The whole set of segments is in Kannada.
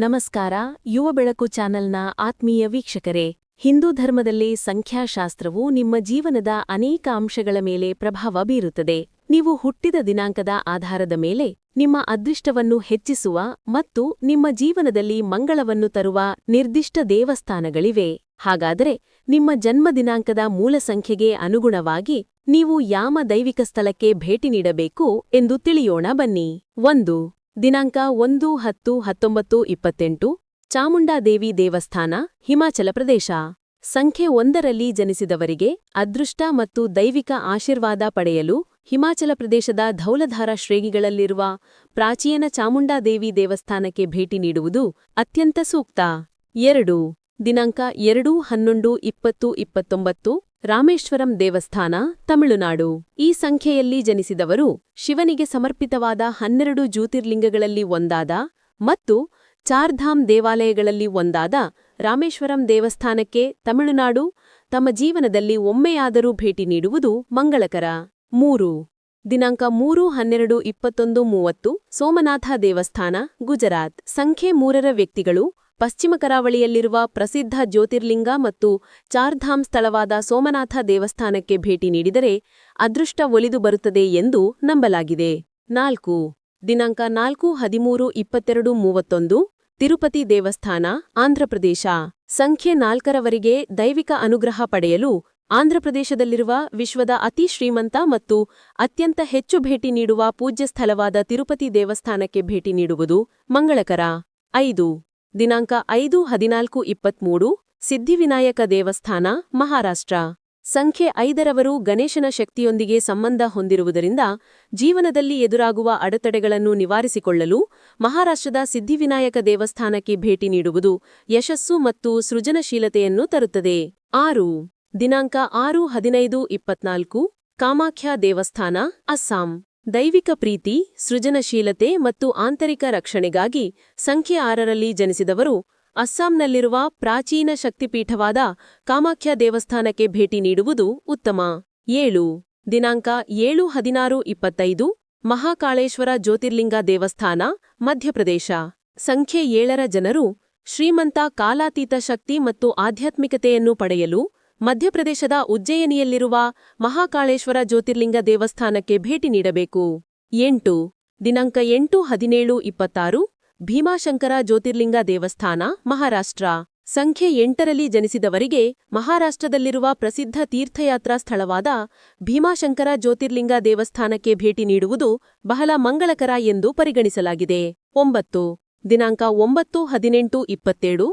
ನಮಸ್ಕಾರ, ಯುವ ಬೆಳಕು ಚಾನೆಲ್ನ ಆತ್ಮೀಯ ವೀಕ್ಷಕರೇ. ಹಿಂದೂ ಧರ್ಮದಲ್ಲಿ ಸಂಖ್ಯಾಶಾಸ್ತ್ರವು ನಿಮ್ಮ ಜೀವನದ ಅನೇಕ ಅಂಶಗಳ ಮೇಲೆ ಪ್ರಭಾವ ಬೀರುತ್ತದೆ. ನೀವು ಹುಟ್ಟಿದ ದಿನಾಂಕದ ಆಧಾರದ ಮೇಲೆ ನಿಮ್ಮ ಅದೃಷ್ಟವನ್ನು ಹೆಚ್ಚಿಸುವ ಮತ್ತು ನಿಮ್ಮ ಜೀವನದಲ್ಲಿ ಮಂಗಳವನ್ನು ತರುವ ನಿರ್ದಿಷ್ಟ ದೇವಸ್ಥಾನಗಳಿವೆ. ಹಾಗಾದರೆ, ನಿಮ್ಮ ಜನ್ಮ ದಿನಾಂಕದ ಮೂಲ ಸಂಖ್ಯೆಗೆ ಅನುಗುಣವಾಗಿ ನೀವು ಯಾಮ ದೈವಿಕ ಸ್ಥಳಕ್ಕೆ ಭೇಟಿ ನೀಡಬೇಕು ಎಂದು ತಿಳಿಯೋಣ ಬನ್ನಿ. ಒಂದು ದಿನಾಂಕ ಒಂದು ಹತ್ತು ಹತ್ತೊಂಬತ್ತು ಇಪ್ಪತ್ತೆಂಟು ಚಾಮುಂಡಾದೇವಿ ದೇವಸ್ಥಾನ, ಹಿಮಾಚಲ ಪ್ರದೇಶ. ಸಂಖ್ಯೆ ಒಂದರಲ್ಲಿ ಜನಿಸಿದವರಿಗೆ ಅದೃಷ್ಟ ಮತ್ತು ದೈವಿಕ ಆಶೀರ್ವಾದ ಪಡೆಯಲು ಹಿಮಾಚಲ ಪ್ರದೇಶದ ಧೌಲಧಾರ ಶ್ರೇಣಿಗಳಲ್ಲಿರುವ ಪ್ರಾಚೀನ ಚಾಮುಂಡಾದೇವಿ ದೇವಸ್ಥಾನಕ್ಕೆ ಭೇಟಿ ನೀಡುವುದು ಅತ್ಯಂತ ಸೂಕ್ತ. ಎರಡು, ದಿನಾಂಕ ಎರಡು ಹನ್ನೊಂದು ಇಪ್ಪತ್ತು ಇಪ್ಪತ್ತೊಂಬತ್ತು ರಾಮೇಶ್ವರಂ ದೇವಸ್ಥಾನ, ತಮಿಳುನಾಡು. ಈ ಸಂಖ್ಯೆಯಲ್ಲಿ ಜನಿಸಿದವರು ಶಿವನಿಗೆ ಸಮರ್ಪಿತವಾದ ಹನ್ನೆರಡು ಜ್ಯೋತಿರ್ಲಿಂಗಗಳಲ್ಲಿ ಒಂದಾದ ಮತ್ತು ಚಾರ್ಧಾಮ್ ದೇವಾಲಯಗಳಲ್ಲಿ ಒಂದಾದ ರಾಮೇಶ್ವರಂ ದೇವಸ್ಥಾನಕ್ಕೆ ತಮಿಳುನಾಡು ತಮ್ಮ ಜೀವನದಲ್ಲಿ ಒಮ್ಮೆಯಾದರೂ ಭೇಟಿ ನೀಡುವುದು ಮಂಗಳಕರ. ಮೂರು ದಿನಾಂಕ ಮೂರು ಹನ್ನೆರಡು ಇಪ್ಪತ್ತೊಂದು ಮೂವತ್ತು, ಸೋಮನಾಥ ದೇವಸ್ಥಾನ, ಗುಜರಾತ್. ಸಂಖ್ಯೆ ಮೂರರ ವ್ಯಕ್ತಿಗಳು, ಪಶ್ಚಿಮ ಕರಾವಳಿಯಲ್ಲಿರುವ ಪ್ರಸಿದ್ಧ ಜ್ಯೋತಿರ್ಲಿಂಗ ಮತ್ತು ಚಾರ್ಧಾಮ್ ಸ್ಥಳವಾದ ಸೋಮನಾಥ ದೇವಸ್ಥಾನಕ್ಕೆ ಭೇಟಿ ನೀಡಿದರೆ ಅದೃಷ್ಟ ಒಲಿದು ಬರುತ್ತದೆ ಎಂದು ನಂಬಲಾಗಿದೆ. ನಾಲ್ಕು. ದಿನಾಂಕ ನಾಲ್ಕು ಹದಿಮೂರು ಇಪ್ಪತ್ತೆರಡು ಮೂವತ್ತೊಂದು, ತಿರುಪತಿ ದೇವಸ್ಥಾನ, ಆಂಧ್ರಪ್ರದೇಶ. ಸಂಖ್ಯೆ ನಾಲ್ಕರವರೆಗೆ ದೈವಿಕ ಅನುಗ್ರಹ ಪಡೆಯಲು ಆಂಧ್ರಪ್ರದೇಶದಲ್ಲಿರುವ ವಿಶ್ವದ ಅತಿ ಶ್ರೀಮಂತ ಮತ್ತು ಅತ್ಯಂತ ಹೆಚ್ಚು ಭೇಟಿ ನೀಡುವ ಪೂಜ್ಯ ಸ್ಥಳವಾದ ತಿರುಪತಿ ದೇವಸ್ಥಾನಕ್ಕೆ ಭೇಟಿ ನೀಡುವುದು ಮಂಗಳಕರ. ಐದು. ದಿನಾಂಕ ಐದು ಹದಿನಾಲ್ಕು ಇಪ್ಪತ್ಮೂರು, ಸಿದ್ಧಿವಿನಾಯಕ ದೇವಸ್ಥಾನ, ಮಹಾರಾಷ್ಟ್ರ. ಸಂಖ್ಯೆ ಐದರವರು ಗಣೇಶನ ಶಕ್ತಿಯೊಂದಿಗೆ ಸಂಬಂಧ ಹೊಂದಿರುವುದರಿಂದ ಜೀವನದಲ್ಲಿ ಎದುರಾಗುವ ಅಡೆತಡೆಗಳನ್ನು ನಿವಾರಿಸಿಕೊಳ್ಳಲು ಮಹಾರಾಷ್ಟ್ರದ ಸಿದ್ಧಿವಿನಾಯಕ ದೇವಸ್ಥಾನಕ್ಕೆ ಭೇಟಿ ನೀಡುವುದು ಯಶಸ್ಸು ಮತ್ತು ಸೃಜನಶೀಲತೆಯನ್ನು ತರುತ್ತದೆ. ಆರು. ದಿನಾಂಕ ಆರು ಹದಿನೈದು ಇಪ್ಪತ್ನಾಲ್ಕು, ಕಾಮಾಖ್ಯ ದೇವಸ್ಥಾನ, ಅಸ್ಸಾಂ. ದೈವಿಕ ಪ್ರೀತಿ, ಸೃಜನಶೀಲತೆ ಮತ್ತು ಆಂತರಿಕ ರಕ್ಷಣೆಗಾಗಿ ಸಂಖ್ಯೆ ಆರರಲ್ಲಿ ಜನಿಸಿದವರು ಅಸ್ಸಾಂನಲ್ಲಿರುವ ಪ್ರಾಚೀನ ಶಕ್ತಿಪೀಠವಾದ ಕಾಮಾಖ್ಯ ದೇವಸ್ಥಾನಕ್ಕೆ ಭೇಟಿ ನೀಡುವುದು ಉತ್ತಮ. ಏಳು. ದಿನಾಂಕ ಏಳು ಹದಿನಾರು ಇಪ್ಪತ್ತೈದು, ಮಹಾಕಾಳೇಶ್ವರ ಜ್ಯೋತಿರ್ಲಿಂಗ ದೇವಸ್ಥಾನ, ಮಧ್ಯಪ್ರದೇಶ. ಸಂಖ್ಯೆ ಏಳರ ಜನರು ಶ್ರೀಮಂತ ಕಾಲಾತೀತ ಶಕ್ತಿ ಮತ್ತು ಆಧ್ಯಾತ್ಮಿಕತೆಯನ್ನು ಪಡೆಯಲು ಮಧ್ಯಪ್ರದೇಶದ ಉಜ್ಜಯಿನಿಯಲ್ಲಿರುವ ಮಹಾಕಾಳೇಶ್ವರ ಜ್ಯೋತಿರ್ಲಿಂಗ ದೇವಸ್ಥಾನಕ್ಕೆ ಭೇಟಿ ನೀಡಬೇಕು. ಎಂಟು, ದಿನಾಂಕ ಎಂಟು ಹದಿನೇಳು ಇಪ್ಪತ್ತಾರು, ಭೀಮಾಶಂಕರ ಜ್ಯೋತಿರ್ಲಿಂಗ ದೇವಸ್ಥಾನ, ಮಹಾರಾಷ್ಟ್ರ. ಸಂಖ್ಯೆ ಎಂಟರಲ್ಲಿ ಜನಿಸಿದವರಿಗೆ ಮಹಾರಾಷ್ಟ್ರದಲ್ಲಿರುವ ಪ್ರಸಿದ್ಧ ತೀರ್ಥಯಾತ್ರಾ ಸ್ಥಳವಾದ ಭೀಮಾಶಂಕರ ಜ್ಯೋತಿರ್ಲಿಂಗ ದೇವಸ್ಥಾನಕ್ಕೆ ಭೇಟಿ ನೀಡುವುದು ಬಹಳ ಮಂಗಳಕರ ಎಂದು ಪರಿಗಣಿಸಲಾಗಿದೆ. ಒಂಬತ್ತು, ದಿನಾಂಕ ಒಂಬತ್ತು ಹದಿನೆಂಟು ಇಪ್ಪತ್ತೇಳು,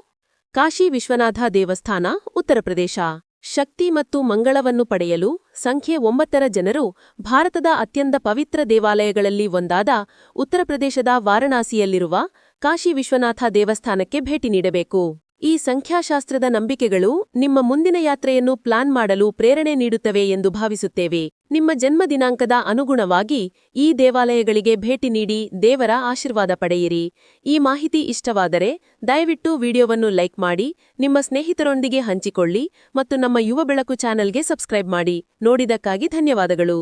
ಕಾಶಿ ವಿಶ್ವನಾಥ ದೇವಸ್ಥಾನ, ಉತ್ತರ ಪ್ರದೇಶ. ಶಕ್ತಿ ಮತ್ತು ಮಂಗಳವನ್ನು ಪಡೆಯಲು ಸಂಖ್ಯೆ ಒಂಬತ್ತರ ಜನರು ಭಾರತದ ಅತ್ಯಂತ ಪವಿತ್ರ ದೇವಾಲಯಗಳಲ್ಲಿ ಒಂದಾದ ಉತ್ತರ ಪ್ರದೇಶದ ವಾರಣಾಸಿಯಲ್ಲಿರುವ ಕಾಶಿ ವಿಶ್ವನಾಥ ದೇವಸ್ಥಾನಕ್ಕೆ ಭೇಟಿ ನೀಡಬೇಕು. ಈ ಸಂಖ್ಯಾಶಾಸ್ತ್ರದ ನಂಬಿಕೆಗಳು ನಿಮ್ಮ ಮುಂದಿನ ಯಾತ್ರೆಯನ್ನು ಪ್ಲಾನ್ ಮಾಡಲು ಪ್ರೇರಣೆ ನೀಡುತ್ತವೆ ಎಂದು ಭಾವಿಸುತ್ತೇವೆ. ನಿಮ್ಮ ಜನ್ಮದಿನಾಂಕದ ಅನುಗುಣವಾಗಿ ಈ ದೇವಾಲಯಗಳಿಗೆ ಭೇಟಿ ನೀಡಿ ದೇವರ ಆಶೀರ್ವಾದ ಪಡೆಯಿರಿ. ಈ ಮಾಹಿತಿ ಇಷ್ಟವಾದರೆ ದಯವಿಟ್ಟು ವಿಡಿಯೋವನ್ನು ಲೈಕ್ ಮಾಡಿ, ನಿಮ್ಮ ಸ್ನೇಹಿತರೊಂದಿಗೆ ಹಂಚಿಕೊಳ್ಳಿ ಮತ್ತು ನಮ್ಮ ಯುವ ಬೆಳಕು ಚಾನೆಲ್ಗೆ ಸಬ್ಸ್ಕ್ರೈಬ್ ಮಾಡಿ. ನೋಡಿದಕ್ಕಾಗಿ ಧನ್ಯವಾದಗಳು.